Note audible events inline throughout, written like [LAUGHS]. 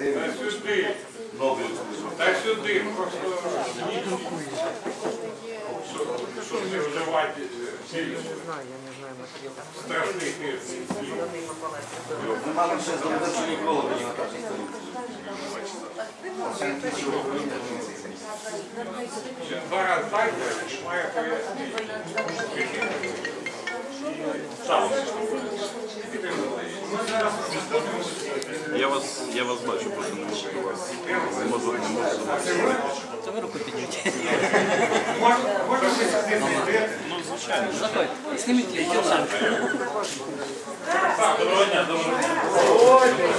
Та сюди. Та сюди, щоб не вживати е, страшних. Ми мали ще здобути ніколи мені на так дайте, має пояснити. Сам. Я вас, я вас бачу, просто не можу до вас. Не можу, не можу до вас. Це ви руку підніміть. Ну, звичайно. Заходь, зніміть її, тіла. Доброго дня, доброго дня.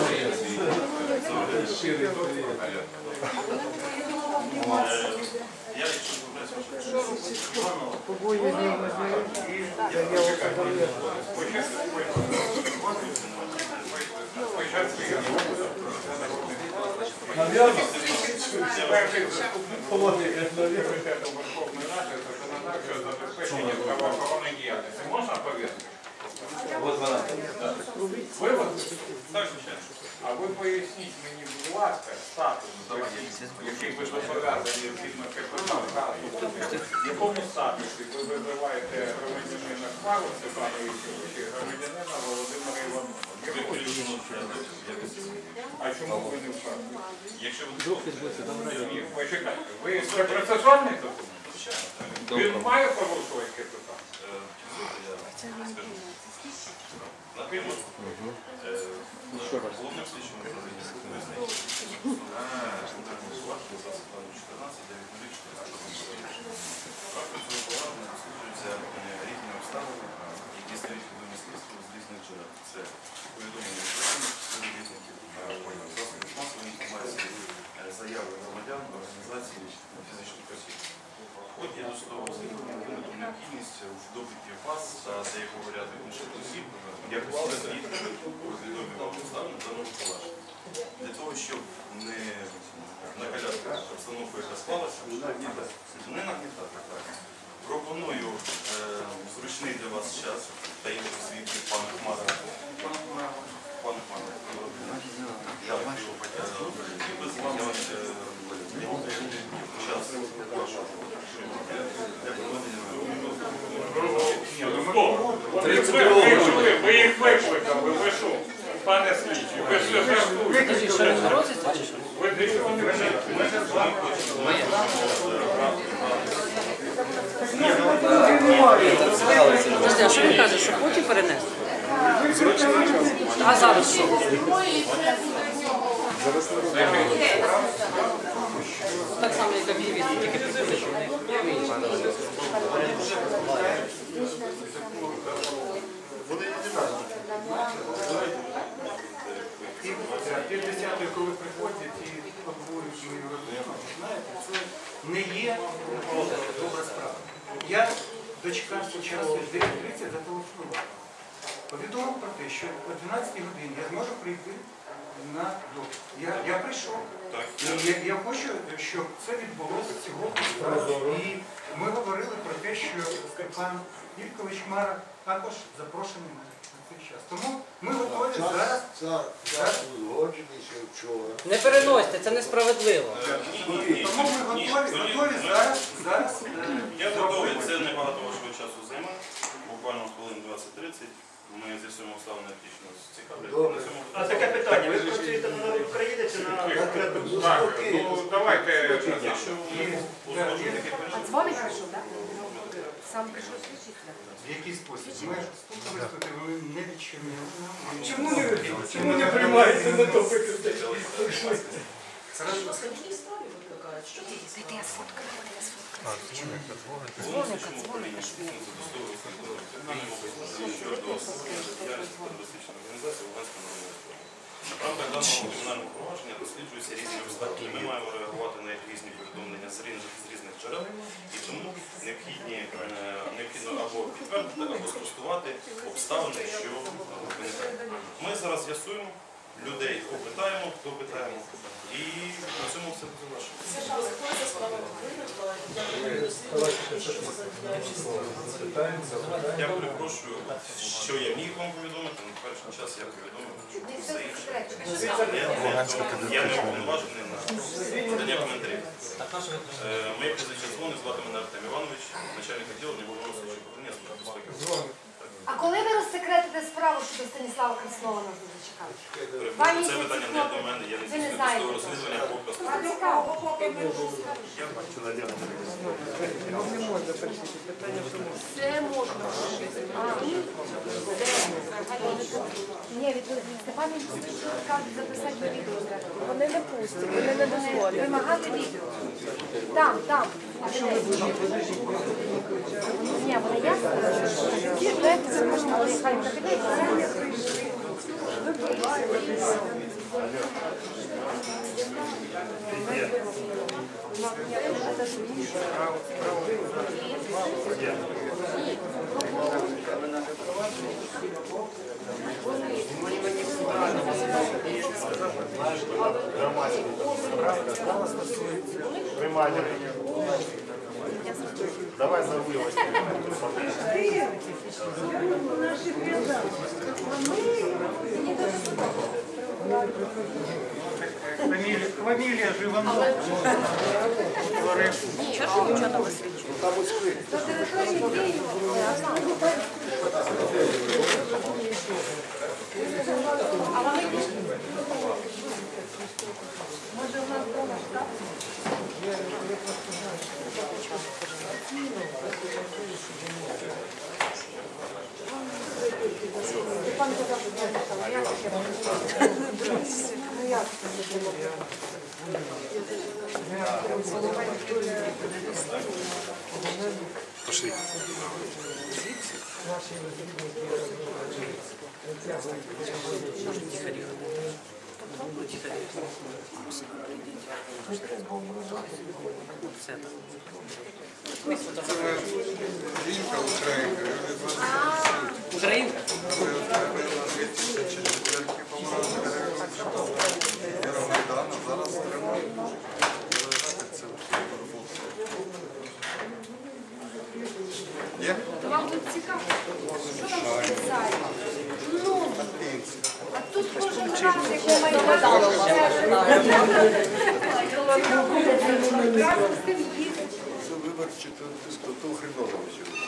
Я Спочатку я Комітету Верховної Ради законодавчого забезпечення правоохоронної діяльності. Можна повістку? Ось вона. Вивозити? Так, звичайно. А ви поясніть мені, будь ласка, статус, який ви зобов'язані згідно КПК, якому статусі ви визиваєте громадянина Хвару Степановича чи громадянина Володимира Іванова? А чому ви не вказуєте? Почекайте, ви це процесуальний документ? Він має порушувати КПК? Скажу. Наприклад, е, головним слідчим управління досліджуються різні обставини, які стають відомі слідству з різних джерел. Це повідомлення співробітників, засобів масової інформації, заяви громадян, організацій, фізичних осіб. Ході досудового розслідування виникла необхідність в допиті вас та деякого ряду інших осіб, як усі свідки у відомі вам обставини даного провадження. Для того, щоб не накаляти обстановку, яка склалася, не нагнітати так. Пропоную е, зручний для вас час та інших свідків пана Хмара. Пане Хмара, пане Хмара, я хотів би з вами е, час вашого для проведення Ні, ну ви, ви, ви, ви їх викликали, ви що? Пане Подожди, а що він каже, що потім перенести? А зараз що? Так само, як активісти, тільки приходять, 50-ї, коли приходять і обговорюють мою родину, знаєте, це не є добра справа. Я дочка часу 9.30 зателефонувала. Повідомив про те, що о 12 годині я зможу прийти на доктор. Я, я прийшов. І я, я хочу, щоб це відбулося сьогодні. І ми говорили про те, що Степан Вількович Мара також запрошений на тому ми готові зараз. Час, час узгоджений ще вчора. Не переносьте, це несправедливо. Тому ми готові, готові зараз, зараз. е, Я готовий, це небагато вашого часу займе, буквально хвилин 20-30. Ми з'ясуємо обставини, які що цікавлять. На цьому А таке питання, ви працюєте на народ України чи на конкретну? Так, ну давайте. Якщо ви узгоджуєте таке переживання, Дзвоник прийшов, так? Сам прийшов слідчити. В який спосіб? Ми ж тут ви не відчинили. Чому не чому не приймаєте на допити? Хорошо. Дайте я сфоткаю, дайте я сфоткаю. головним слідчим управлінням судового розслідування Тернопільської щодо діяльності терористичної організації Луганської народної республіки. В рамках даного кримінального провадження досліджуються різні обставини. Ми маємо реагувати на різні повідомлення з різних, з різних джерел, і тому необхідні, е, необхідно або підтвердити, або спростувати обставини, що виникають. Ми зараз з'ясуємо, людей опитаємо, допитаємо, і на цьому все буде завершено. Я перепрошую, що я міг вам повідомити, на перший час я повідомив, що все інше. Я не уповноважений на надання коментарів. Е, Моє прізвище дзвони, звати мене Артем Іванович, начальник відділу Небогородського управління Служби безпеки. А коли ви розсекретите справу щодо Станіслава Краснова на зачекав? Два Це питання не до мене, я не Ви не здійснюю знаєте. розслідування або просто. Вам цікаво. Все можна. Ні, від Степан кажуть записати відео. Вони не пустять, вони не дозволять. Вимагати відео. Там, там. А де? Ні, вони ясно. Дайте це можна, але хай в кабінеті. Давай за вилочку. Фамілія, фамілія Живанов. До території дії. А вони Може у нас дома штаб? Степан казав, що я не там. Я ще Ну як це було? Жінка українка. Українка? Євромайдану зараз тримають. Це Є? Вам тут цікаво, що там писають? Ну, а тут кожен раз, як на Майдані, разом з тим їздить. Це виборчі то, хреново сьогодні.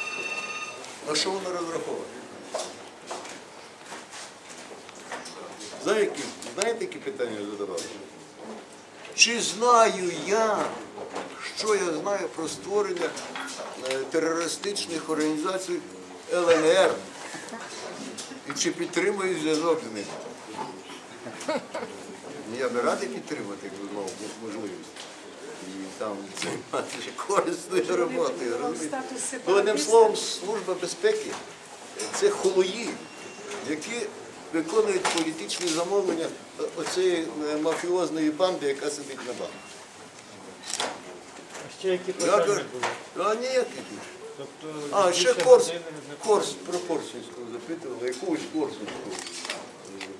На що воно розраховане? Знаєте, які- питання задавали? Чи знаю я, що я знаю про створення терористичних організацій ЛНР? І чи підтримую зв'язок з ними? Ну, Я би радий підтримати, якби мав можливість. І там займатися корисною роботою. Ну, одним словом, служба безпеки це холої, які виконують політичні замовлення оцієї е, мафіозної банди, яка сидить на банку. Ще які питання були? а ніяких. Тобто, А, ще більше Корс, години не- Корс про Корсунського запитували, якусь Корсунську.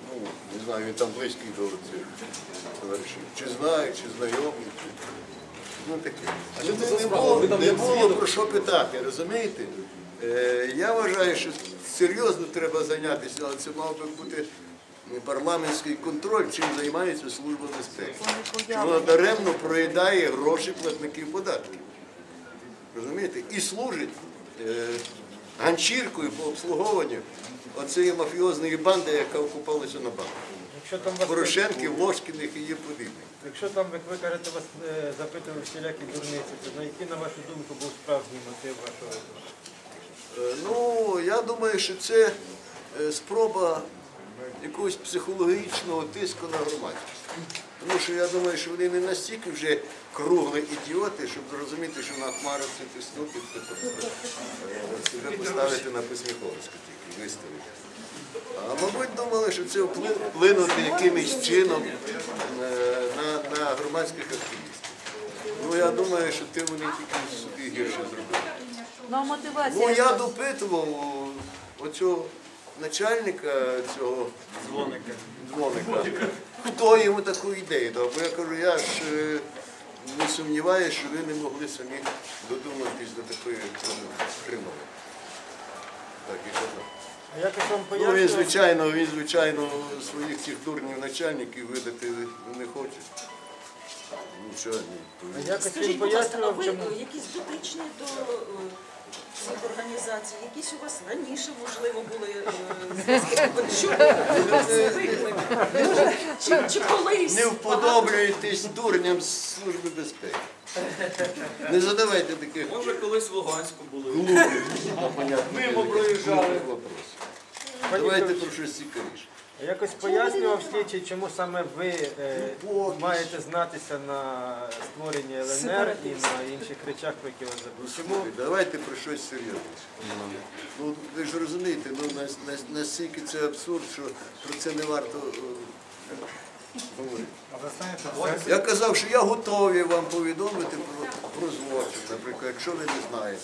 Ну, не знаю, він там близький до цих товаришів. Чи знає, чи знайомий, чи... Ну таке. А не, не, було, не було про що питати, розумієте? Е, я вважаю, що серйозно треба зайнятися, але це мав би бути парламентський контроль, чим займається Служба безпеки. Вона даремно проїдає гроші платників податків. Розумієте? І служить е, ганчіркою по обслуговуванню оцієї мафіозної банди, яка окупалася на банк. Якщо там вас, Порошенків, Ложкіних і її подібних. якщо там, як ви кажете, вас е, запитували всілякі дурниці, то на який, на вашу думку, був справжній мотив вашого? Е, Ну, я думаю, що це е, спроба якогось психологічного тиску на громадськість. Тому що я думаю, що вони не настільки вже кругли ідіоти, щоб зрозуміти, що на хмару це тиснути, е, себе поставити на посміховисько тільки, виставити. А мабуть думали, що це вплинути якимось чином е, на, на громадських активістів. Ну я думаю, що тим вони тільки собі гірше зробили. Ну. Ну я допитував оцього начальника цього дзвоника, дзвоника, хто йому таку ідею дав. Бо я кажу, я ж е, не сумніваюся, що ви не могли самі додуматись до такої хренової. Так і казав. Ну, він, звичайно, він, звичайно, своїх цих дурнів начальників видати не хоче. Нічого, ні. А Скажіть, будь ласка, а ви е, якісь дотичні до е, цих організацій, якісь у вас раніше, можливо, були е, зв'язки? [LAUGHS] Що звикли? Чи, чи колись? Не вподоблюєтесь дурням з Служби безпеки. Не задавайте таких Може, колись в Луганську були. Мимо проїжджали. Давайте про щось цікавіше. А якось пояснював слідчий, чому саме ви е, маєте знатися на створенні ЛНР і на інших речах, про які вас забули. Чому? Давайте про щось серйозне. Ну, ви ж розумієте, ну, нас- нас- настільки це абсурд, що про це не варто е, говорити. Я казав, що я готовий вам повідомити про, про злочин, наприклад, якщо ви не знаєте.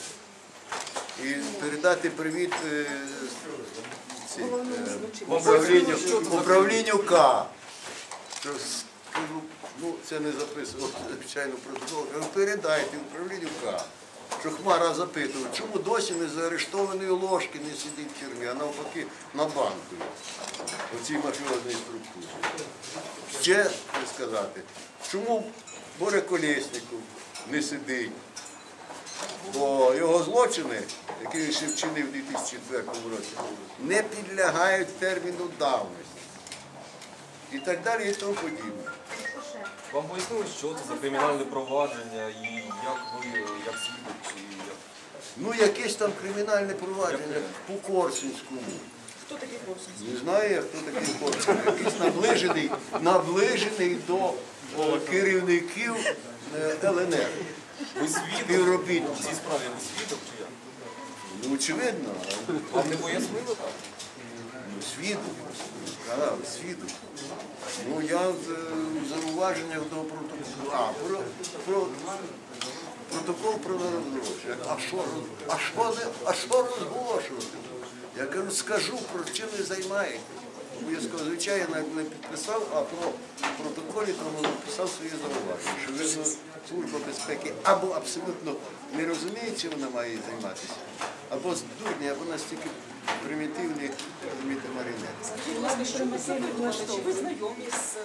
І передати привіт е, ці, е, управлінню, управлінню К. Що ну це не записував, [LAUGHS] звичайно, протокол. Кажу, передайте управлінню К. Що Хмара запитував, чому досі не заарештований ложки не сидить в тюрмі, а навпаки на банку у цій мафіозній структурі. Ще сказати, чому Боря Колєсніков не сидить? Бо його злочини, які він ще вчинив у 2004 році, не підлягають терміну давності. І так далі, і тому подібне. Вам пояснили, що це за кримінальне провадження і як ви, як свідок, чи як? Ну, якесь там кримінальне провадження по Корсунському. Хто такий Корсунський? Не знаю, я, хто такий Корсун. Якийсь наближений, наближений до о, керівників е, ЛНР. Ви свідок в Співробітників. цій справі ви свідок чи як? Ну, очевидно, Вам не пояснили так? ну, свідок. Сказав, свідок. Ну, я в е, в до протоколу. А, про, про протокол про розголошення. А що, роз- а що, не- а що розголошувати? Я кажу, скажу, про чим ви займаєтесь. Обов'язково, звичайно, не підписав, а про протоколі тому написав свої зауваження, що видно, служба безпеки або абсолютно не розуміє, чим вона має займатися, або з дурні, або настільки примітивні, марінець. Будь ласка, що ви знайомі з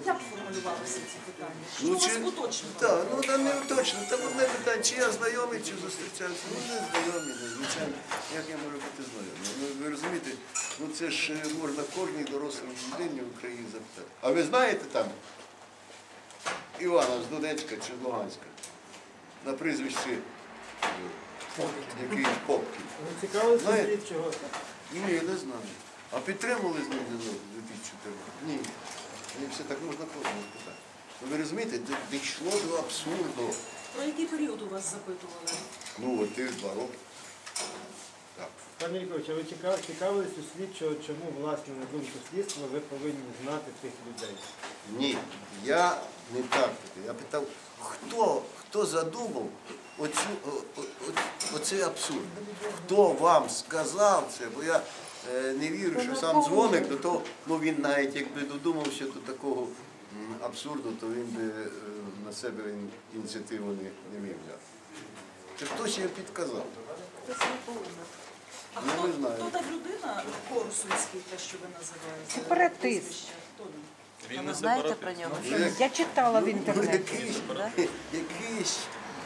От як формулювалися ці питання? Що Ну, вас чи- уточнювали? Так, ну там не точно. Там одне питання, чи я знайомий, чи зустрічався. Ну не знайомий, ну, звичайно. Як я можу бути знайомий? Ну ви розумієте, ну це ж е, можна кожній дорослій людині в Україні запитати. А ви знаєте там Івана з Донецька чи з Луганська? На прізвищі е. Ви цікавилися Знаєте? Ні, я не знаю. А підтримували з ним у 2014? Ні. Мені все так можна кожного питати. Ну, ви розумієте, дійшло до абсурду. Про який період у вас запитували? Ну, от ти два роки. Так. Пане Вікович, а ви цікав- цікавились у слідчого, чому, власне, на думку слідства, ви повинні знати тих людей? Ні, я не так питав. Я питав, хто, хто задумав оцю, о, о, о- оцей абсурд? Хто вам сказав це? Бо я не вірю, що сам дзвоник до того, ну він навіть якби додумався до такого абсурду, то він би е, на себе ініціативу не, не міг взяти. Це хтось її підказав. А Ну, хто, хто та людина Корсунський, те, що ви називаєте? Сепаратист. Він? Не знаєте про нього? Я читала в Ну, інтернеті. якийсь, да? якийсь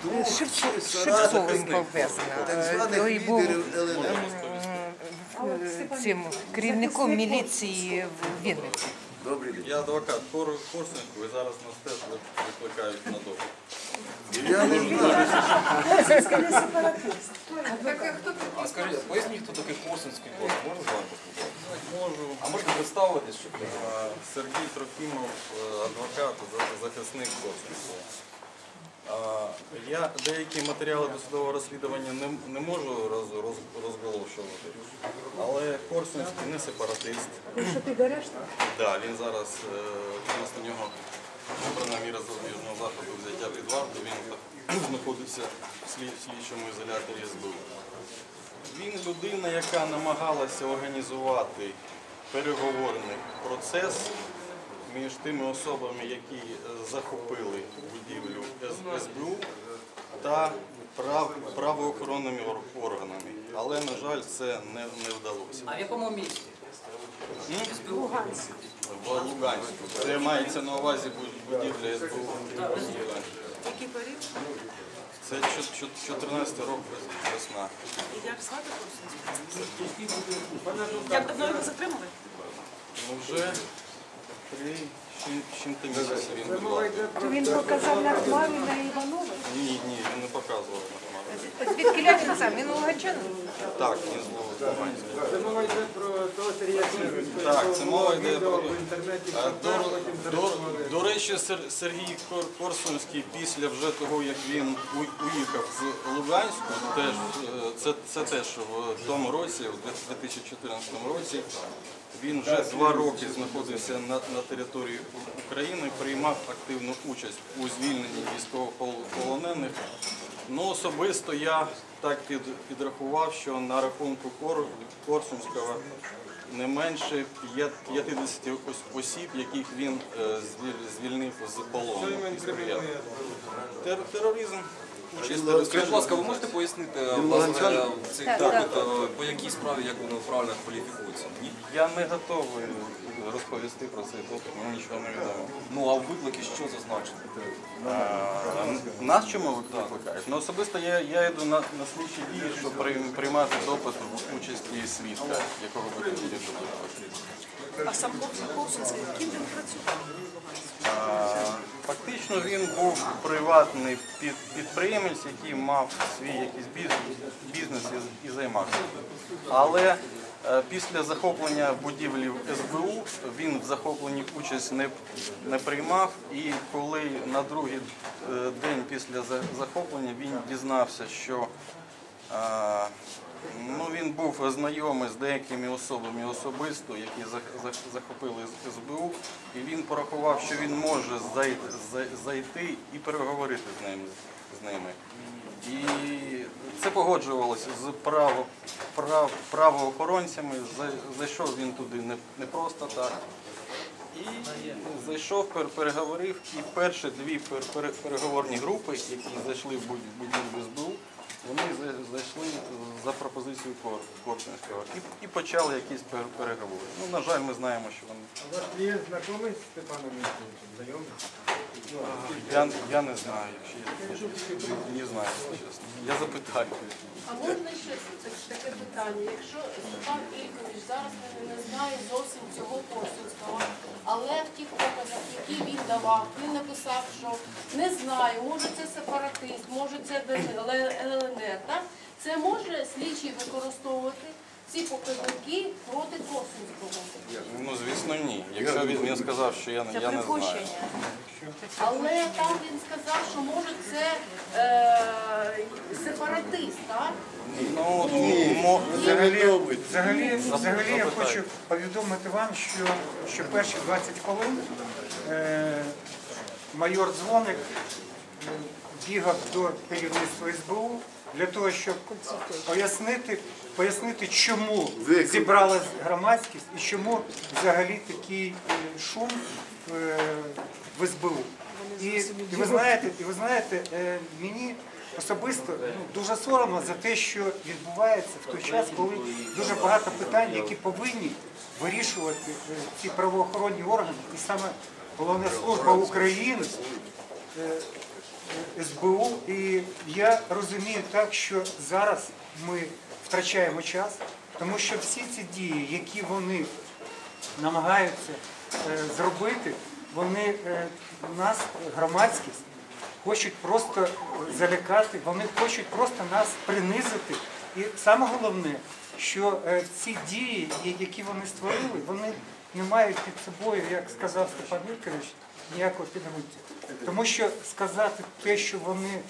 друг, Шевцов чи Шевцов соратник він пов'язаний. так Е, званих лідерів ЛНР. Цим керівником міліції в Вінниці. Добрий день. Я адвокат Кор Корсунського і зараз нас теж викликають на допит. Я не знаю. Корсунський не сепаратист. А скажіть, поясніть, хто такий Корсунський Кор? Можна з вами поспілкуватися? Можу. А можете представитись, щоб? Сергій Трофімов, е, адвокат, захисник Корсунського. Я деякі матеріали досудового розслідування не, не можу роз, роз, розголошувати, але Корсунський не сепаратист. Що ти береш? Да, він зараз е, відносно нього обрана міра запобіжного заходу взяття під варту. Він знаходиться в слід- слідчому ізоляторі СБУ. Він людина, яка намагалася організувати переговорний процес між тими особами, які е, захопили будівлю СБУ та прав, правоохоронними органами, але, на жаль, це не, не вдалося. А в якому місті? В Луганську. Це мається на увазі будівля СБУ. Який період? Це 14 рок весна. І як звати? Як давно його затримали? Ну вже три місяці він був. йде Він показав на Хмарі на Іванова. Ні, ні, він не показував на хмару. Звідки він сам? Він луганчанин? Так, він з Луганська. це мова йде про того Сергія Так, це мова йде про- інтернеті. До, речі, Сергій Корсунський після вже того, як він уїхав з Луганську, е, це, це теж в тому році, в 2014 році, він вже два роки знаходився на, на території України, приймав активну участь у звільненні військовополонених. Ну, особисто я так під, підрахував, що на рахунку Кор, Корсунського не менше п'ят- 50 осіб, яких він е, звільнив з полону. Тероризм. Скажіть, будь ласка, ви можете пояснити власне цей Так, допит, е, по якій справі, як воно правильно кваліфікується? Ні? Я не готовий розповісти про цей допит, мені нічого не відомо. Ну а в викликі що зазначено? А, Нас чому викликають? Ну, особисто я, я йду на, на слідчі дії, щоб прийм- приймати допит в участі свідка, якого ви хотіли допитувати. А сам Корсун- Корсунський, ким він працював? А, Фактично він був приватний під, підприємець, який мав свій якийсь бізнес, і займався. Але е, після захоплення будівлі СБУ він в захопленні участь не, не приймав. І коли на другий е, день після захоплення він дізнався, що е, Ну, він був знайомий з деякими особами особисто, які зах- зах- захопили СБУ, і він порахував, що він може зайти, і переговорити з ними. І це погоджувалося з право, прав, правоохоронцями. Зайшов він туди не, просто так. І зайшов, переговорив, і перші дві переговорні групи, які зайшли в будівлю СБУ, зайшли за пропозицією Корчинського і, і почали якісь пер- переговори. Ну, на жаль, ми знаємо, що вони. А Ваш клієнт знайомий з Степаном Міцкевичем? Знайомий? Я, я не знаю, якщо я не знаю, чесно. Я запитаю. А можна ще так- таке питання? Якщо Степан Ількович зараз не знає зовсім цього Корсунського, але в тих показах, які він давав, він написав, що не знаю, може це сепаратист, може це ЛНР, так? Це може слідчий використовувати ці показники проти Корсунського. Ну, звісно, ні. Якщо він, він сказав, що я, я не знаю. Але там він сказав, що може це е, сепаратист, так? Ну, мо- Взагалі, взагалі, взагалі я хочу повідомити вам, що, що перші 20 хвилин е, майор Дзвоник е, бігав до керівництва СБУ для того, щоб пояснити, пояснити, чому зібралась громадськість і чому взагалі такий е, шум е, в СБУ. І, і ви знаєте, і ви знаєте, е, мені особисто ну, дуже соромно за те, що відбувається в той час, коли дуже багато питань, які повинні вирішувати е, ці правоохоронні органи, і саме головна служба України. е, е, СБУ, і я розумію так, що зараз ми втрачаємо час, тому що всі ці дії, які вони намагаються е, зробити, вони е, нас, громадськість, хочуть просто залякати, вони хочуть просто нас принизити. І саме головне, що е, ці дії, які вони створили, вони не мають під собою, як сказав Степан Вікторович, ніякого підґрунтя. Тому що сказати те, що вони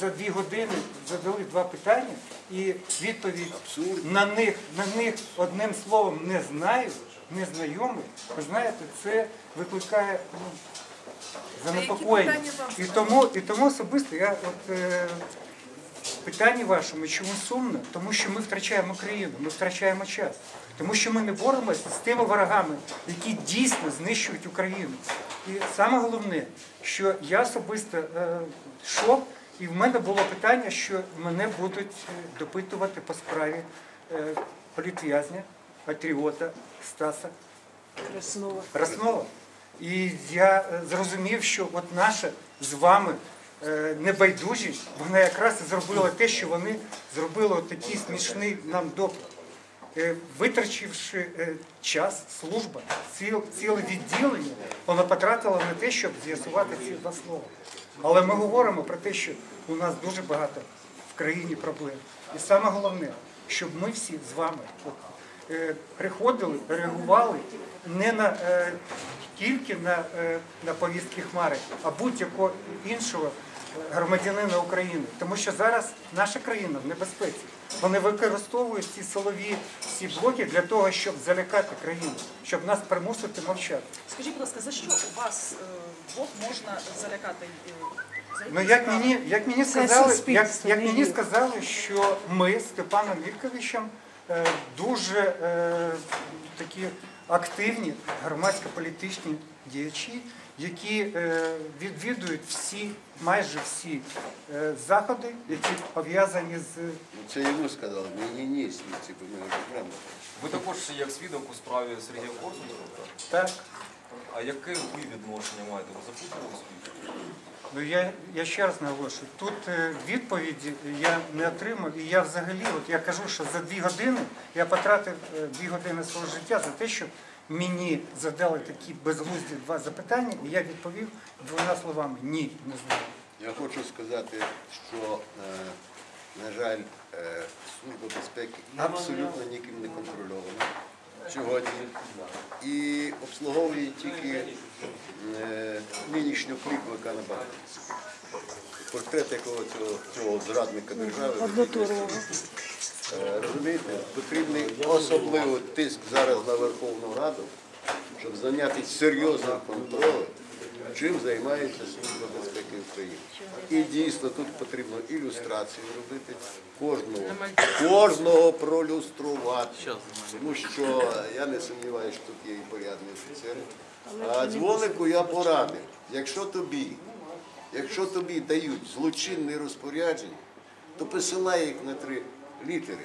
за дві години задали два питання, і відповідь на них, на них одним словом не знаю, не знайомий, ви знаєте, це викликає ну, занепокоєння. І тому, і тому особисто я от е, питання вашому, чому сумно? Тому що ми втрачаємо країну, ми втрачаємо час. Тому що ми не боремося з тими ворогами, які дійсно знищують Україну. І саме головне, що я особисто е, йшов І в мене було питання, що мене будуть е, допитувати по справі е, політв'язня, патріота Стаса Краснова. Краснова. І я е, зрозумів, що от наша з вами небайдужість, вона якраз і зробила те, що вони зробили такий смішний нам допит. Е, Витрачивши е, час, служба, ціле відділення, вона потратила на те, щоб з'ясувати ці два слова. Але ми говоримо про те, що у нас дуже багато в країні проблем. І саме головне, щоб ми всі з вами е, приходили, реагували не на е, тільки на, е, на повістки Хмари, а будь-якого іншого е, громадянина України. Тому що зараз наша країна в небезпеці. Вони використовують ці силові всі блоки для того, щоб залякати країну, щоб нас примусити мовчати. Скажіть, будь ласка, за що у вас е, двох можна залякати? е, Ну як мені, як мені сказали, як, як мені сказали, що ми з Степаном Вільковичем е, дуже е, такі активні громадсько-політичні діячі, які е, відвідують всі, майже всі е, заходи, які пов'язані з Ну, Це йому сказали, мені ні, свідці, бо ми вже прямо. Ви також як свідок у справі Сергія Корсунського, так? так. А яке ви відношення маєте? Ви запитували свідка? Ну я, я ще раз наголошую, тут е, відповіді я не отримав, і я взагалі, от я кажу, що за дві години я потратив е, дві години свого життя за те, щоб мені задали такі безглузді два запитання, і я відповів двома словами ні, не знаю. Я хочу сказати, що, е, на жаль, е, Служба безпеки абсолютно ніким не контрольована сьогодні і обслуговує тільки е, нинішнього кліковика на Бахмуті. Портрет якого цього, цього зрадника держави. Е, Розумієте, потрібний особливий тиск зараз на Верховну Раду, щоб зайнятися серйозним контролем, чим займається Служба безпеки України. І дійсно тут потрібно ілюстрацію робити, кожного, кожного пролюструвати. Тому що я не сумніваюся, що тут є і порядні офіцери. А дзвонику я порадив, якщо тобі, якщо тобі дають злочинні розпорядження, то посилай їх на три літери.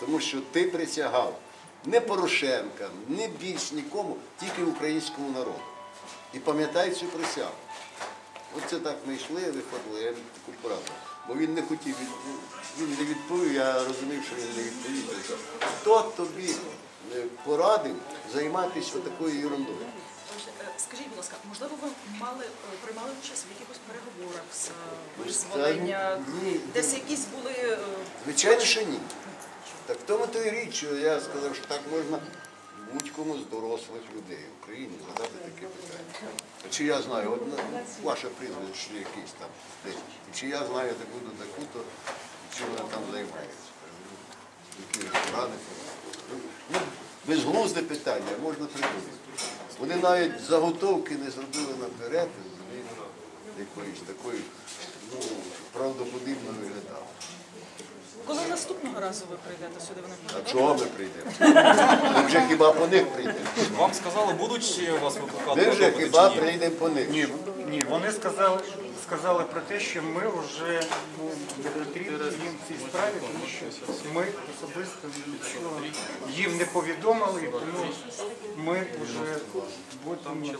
Тому що ти присягав не Порошенка, не більш нікому, тільки українському народу. І пам'ятай цю присягу. Оце так ми йшли, виходили, я таку пораду. Бо він не хотів, він не відповів, я розумів, що він не відповів. Хто тобі е, порадив займатися такою ерундою? Е, Скажіть, будь ласка, можливо, ви мали е, приймали участь в якихось переговорах з е, визволення? ні. Десь якісь були е, Звичайно, що ні. Так в тому то і річ, що я сказав, що так можна будь-кому з дорослих людей в Україні задати таке питання. Чи я знаю, от на- ваше прізвище якесь там десь, чи я знаю таку-то, таку-то, і чим вона там займається. Які. Ну, безглузде питання, можна придумати. Вони навіть заготовки не зробили наперед, якоїсь такої, ну, правдоподібно виглядало. коли наступного разу ви прийдете сюди? Вони прийдете? А чого ми прийдемо? Ми вже хіба по них прийдемо? Вам сказали, будуть ще вас викликати? Ми вже хіба прийдемо по них. Ні, ні, вони сказали, сказали про те, що ми вже ну, не потрібні їм в цій справі, тому що ми особисто нічого їм не повідомили, тому ми вже будемо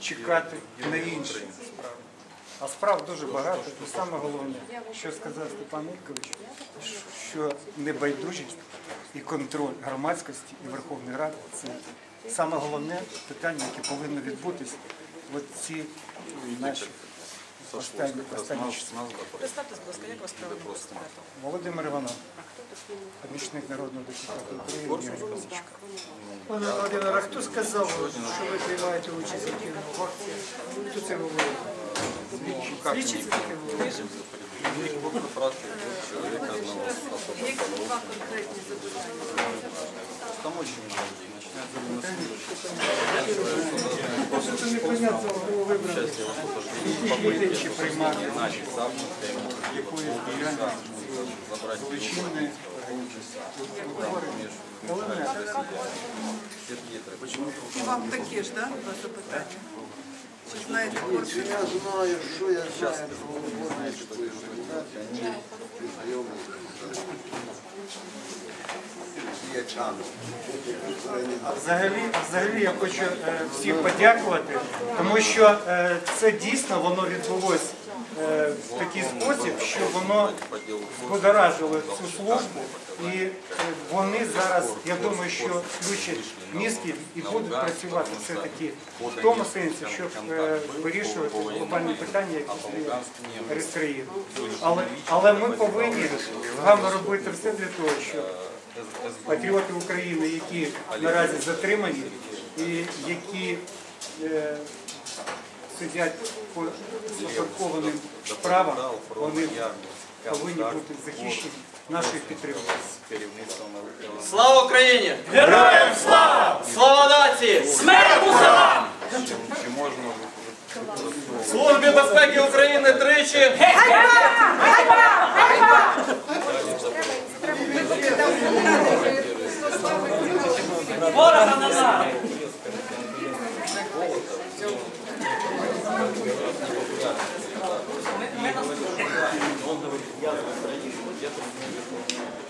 чекати на інші справи. А справ дуже багато. І саме головне, що сказав Степан Ількович, що небайдужість і контроль громадськості і Верховної Ради це саме головне питання, яке повинно відбутися в ці наші. Представтесь, будь ласка, як вас правильно представляти? Володимир Іванов, помічник народного депутата України Пане Володимире, а хто сказав, що ви приймаєте участь в яких? Хто це говорив? Слідчі таке? Человека одного особо. Там очень. Начиная Це непонятно, кого вибрали. Чи приймати Головне, Сергей, почему І вам таке ж, да, запитання? знаєте, Я знаю, що я знаю організації, вони знайомі. Взагалі, взагалі я хочу е, всім подякувати, тому що е, це дійсно воно відбулось е, в такий спосіб, що воно збудоражило цю службу, і е, вони зараз, я думаю, що включать мізки і будуть працювати все-таки в тому сенсі, щоб е, вирішувати глобальні питання, які перед країною. Але, але ми повинні вами робити все для того, щоб патріоти України, які наразі затримані і які е, сидять по запаркованим справам, вони повинні бути захищені нашою підтримкою. Слава Україні! Героям слава! Слава нації! Смерть мусорам! Чи можна Службі безпеки України тричі! Ворога назад! Он говорит, я за строительство, я там не